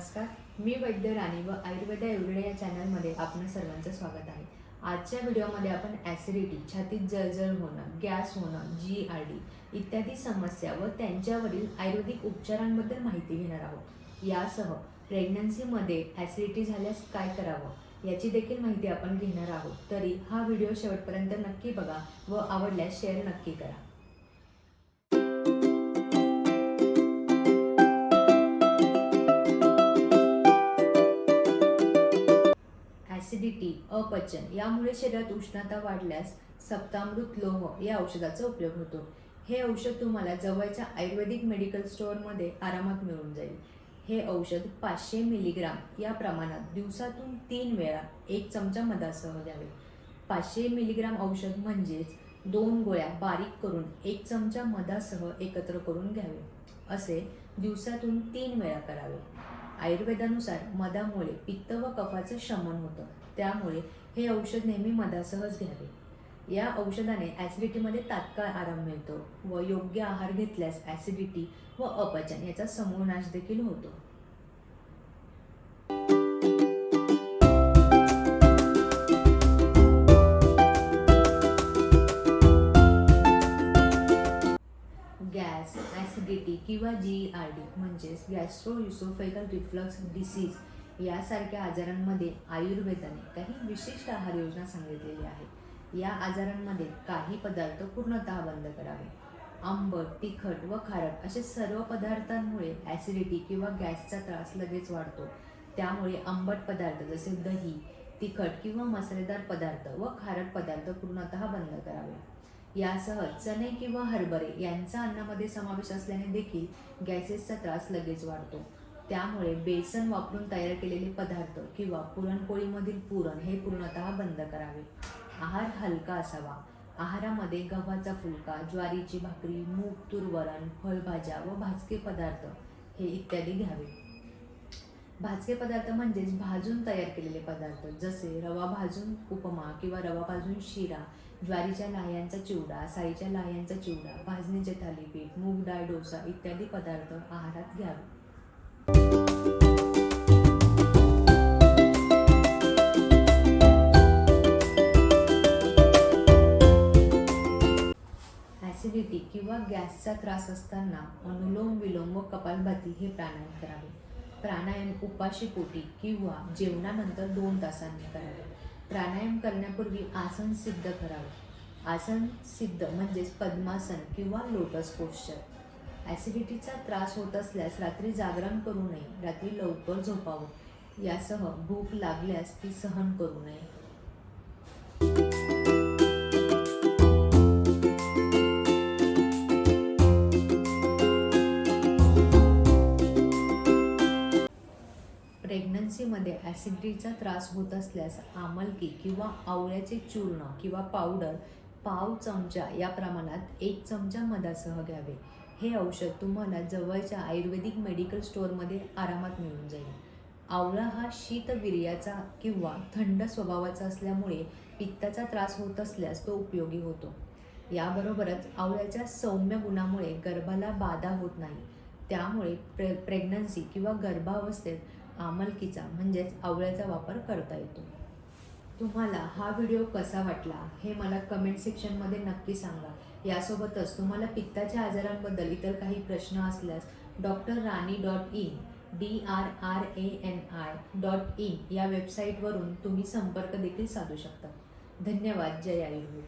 नमस्कार मी वैद्य राणी व आयुर्वेदा एवढे या चॅनलमध्ये आपलं सर्वांचं स्वागत आहे. आजच्या व्हिडिओमध्ये आपण ॲसिडिटी छातीत जळजळ होणं गॅस होणं जी आर डी इत्यादी समस्या व त्यांच्यावरील आयुर्वेदिक उपचारांबद्दल माहिती घेणार आहोत. यासह प्रेग्नन्सीमध्ये ॲसिडिटी झाल्यास काय करावं याची देखील माहिती आपण घेणार आहोत. तरी हा व्हिडिओ शेवटपर्यंत नक्की बघा व आवडल्यास शेअर नक्की करा. ॲसिडिटी अपचन यामुळे शरीरात उष्णता वाढल्यास सप्तामृत लोह या औषधाचा उपयोग होतो. हे औषध तुम्हाला जवळच्या आयुर्वेदिक मेडिकल स्टोअरमध्ये आरामात मिळून जाईल. हे औषध पाचशे मिलीग्राम या प्रमाणात दिवसातून तीन वेळा एक चमचा मधासह द्यावे. पाचशे मिलीग्राम औषध म्हणजेच दोन गोळ्या बारीक करून एक चमचा मधासह एकत्र करून घ्यावे. असे दिवसातून तीन वेळा करावे. आयुर्वेदानुसार मधामुळे पित्त व कफाचं शमन होतं. त्यामुळे हे औषध नेहमी मधासहच घ्यावे. या औषधाने ॲसिडिटीमध्ये तात्काळ आराम मिळतो व योग्य आहार घेतल्यास ॲसिडिटी व अपचन याचा समूळ नाश देखील होतो. गॅस ॲसिडिटी किंवा जी आर डी म्हणजेच गॅस्ट्रो युसोफेगल रिफ्लक्स डिसीज यासारख्या आजारांमध्ये आयुर्वेदाने काही विशिष्ट आहार योजना सांगितलेली आहेत. या आजारांमध्ये काही पदार्थ पूर्णतः बंद करावे. आंबट तिखट व खारट असे सर्व पदार्थांमुळे ॲसिडिटी किंवा गॅसचा त्रास लगेच वाढतो. त्यामुळे आंबट पदार्थ जसे दही तिखट किंवा मसालेदार पदार्थ व खारट पदार्थ पूर्णतः बंद करावे. यासह चणे किंवा हरभरे यांचा अन्नामध्ये समावेश असल्याने देखील गॅसेसचा त्रास लगेच वाढतो. त्यामुळे बेसन वापरून तयार केलेले पदार्थ किंवा पुरणपोळीमधील पुरण हे पूर्णतः बंद करावे. आहार हलका असावा. आहारामध्ये गव्हाचा फुलका ज्वारीची भाकरी मूग तूर वरण फळभाज्या व भाजके पदार्थ हे इत्यादी घ्यावे. भाजके पदार्थ म्हणजेच भाजून तयार केलेले पदार्थ जसे रवा भाजून उपमा किंवा रवा भाजून शिरा ज्वारीच्या लाह्यांचा चिवडा साईच्या लाह्यांचा चिवडा भाजणीचे थालीपीठ मूग डाळ डोसा इत्यादी पदार्थ आहारात घ्यावे. गॅसचा त्रास असताना अनुलोम विलोम व कपालभाती हे प्राणायाम करावे. प्राणायाम उपाशीपोटी किंवा जेवणानंतर दोन तासांनी करावे. प्राणायाम करण्यापूर्वी आसन सिद्ध करावे. आसन सिद्ध म्हणजेच पद्मासन किंवा लोटस पोश्चर ॲसिडिटीचा त्रास होत असल्यास रात्री जागरण करू नये रात्री लवकर झोपावं. यासह भूक लागल्यास ती सहन करू नये. प्रेग्नन्सीमध्ये ॲसिडिटीचा त्रास होत असल्यास आमलकी किंवा आवळ्याचे चूर्ण किंवा पावडर पाव चमचा या प्रमाणात एक चमचा मधासह घ्यावे. हे औषध तुम्हाला जवळच्या आयुर्वेदिक मेडिकल स्टोअरमध्ये आरामात मिळून जाईल. आवळा हा शीतवीर्याचा किंवा थंड स्वभावाचा असल्यामुळे पित्ताचा त्रास होत असल्यास तो उपयोगी होतो. याबरोबरच आवळ्याच्या सौम्य गुणामुळे गर्भाला बाधा होत नाही. त्यामुळे प्रे प्रेग्नन्सी किंवा गर्भावस्थेत आमलकीचा म्हणजेच आवळ्याचा वापर करता येतो. तुम्हाला हा व्हिडिओ कसा वाटला हे मला कमेंट सेक्शनमध्ये नक्की सांगा. यासोबतच तुम्हाला पित्ताच्या आजारांबद्दल इतर काही प्रश्न असल्यास doctor Rani dot in D R R A N I dot in या वेबसाईटवरून तुम्ही संपर्क देखील साधू शकता. धन्यवाद जय आयुर्वेद.